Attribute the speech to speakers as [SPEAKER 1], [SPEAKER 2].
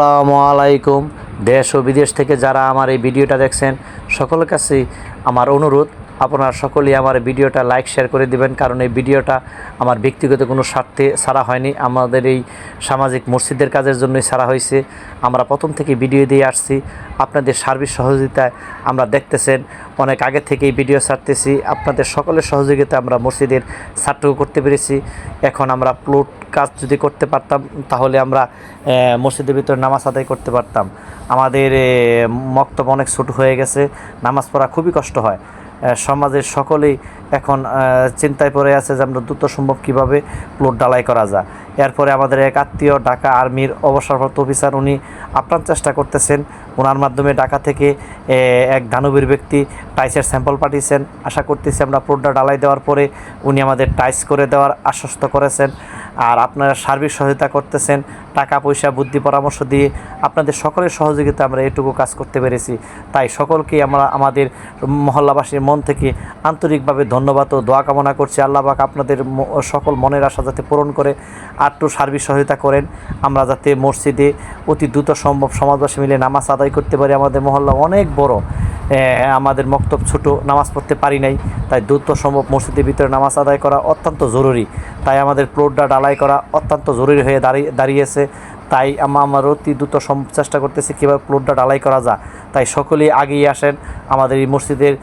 [SPEAKER 1] আসসালামু আলাইকুম। দেশ ও বিদেশ থেকে যারা আমার এই ভিডিওটা দেখছেন, সকলের কাছে আমার অনুরোধ, আপনারা সকলেই আমার ভিডিওটা লাইক শেয়ার করে দিবেন, কারণ এই ভিডিওটা আমার ব্যক্তিগত কোনো স্বার্থে ছাড়া হয়নি। আমাদের এই সামাজিক মসজিদের কাজের জন্যই ছাড়া হয়েছে। আমরা প্রথম থেকে ভিডিও দিয়ে আসছি। আপনাদের সার্বিক সহযোগিতায় আমরা দেখতেছেন। অনেক আগে থেকেই ভিডিও ছাড়তেছি। আপনাদের সকলের সহযোগিতায় আমরা মসজিদের ছাত্রও করতে পেরেছি। এখন আমরা প্লট কাজ যদি করতে পারতাম, তাহলে আমরা মসজিদের ভিতরে নামাজ আদায় করতে পারতাম। আমাদের মক্তব অনেক ছোট হয়ে গেছে। নামাজ পড়া খুবই কষ্ট হয়। সমাজের সকলেই এখন চিন্তায় পড়ে আছে যে আমরা দ্রুত সম্ভব কীভাবে প্লট ডালাই করা যায়। এরপরে আমাদের এক আত্মীয় ঢাকা আর্মির অবসরপ্রাপ্ত অফিসার, উনি আপ্রাণ চেষ্টা করতেছেন। ওনার মাধ্যমে ঢাকা থেকে এক দানবীর ব্যক্তি টাইসের স্যাম্পল পাঠিয়েছেন। আশা করতেছি আমরা প্লটটা ডালাই দেওয়ার পরে উনি আমাদের টাইস করে দেওয়ার আশ্বস্ত করেছেন। আর আপনারা সার্বিক সহায়তা করতেছেন, টাকা পয়সা, বুদ্ধি, পরামর্শ দিয়ে আপনাদের সকলের সহযোগিতা আমরা এটুকু কাজ করতে পেরেছি। তাই সকলকে আমরা আমাদের মহল্লাবাসীর মন থেকে আন্তরিকভাবে ধন্যবাদ ও দোয়া কামনা করছি। আল্লাহ পাক আপনাদের সকল মনের আশা যাতে পূরণ করে আটটু সার্বিক সহায়তা করেন। আমরা যাতে মসজিদে অতি দ্রুত সম্ভব সমাজবাসী মিলে নামাজ আদায় করতে পারি। আমাদের মহল্লা অনেক বড়। আমাদের মক্তব ছোট, নামাজ পড়তে পারি নাই, তাই দ্রুত সম্ভব মসজিদের ভিতরে নামাজ আদায় করা অত্যন্ত জরুরি। তাই আমাদের প্লটটা ডালাই করা অত্যন্ত জরুরি হয়ে দাঁড়িয়ে, দাঁড়িয়েছে। তাই আমার অতি দ্রুত চেষ্টা করতেছি কীভাবে প্লটটা ডালাই করা যা তাই সকলেই আগিয়ে আসেন, আমাদের এই মসজিদের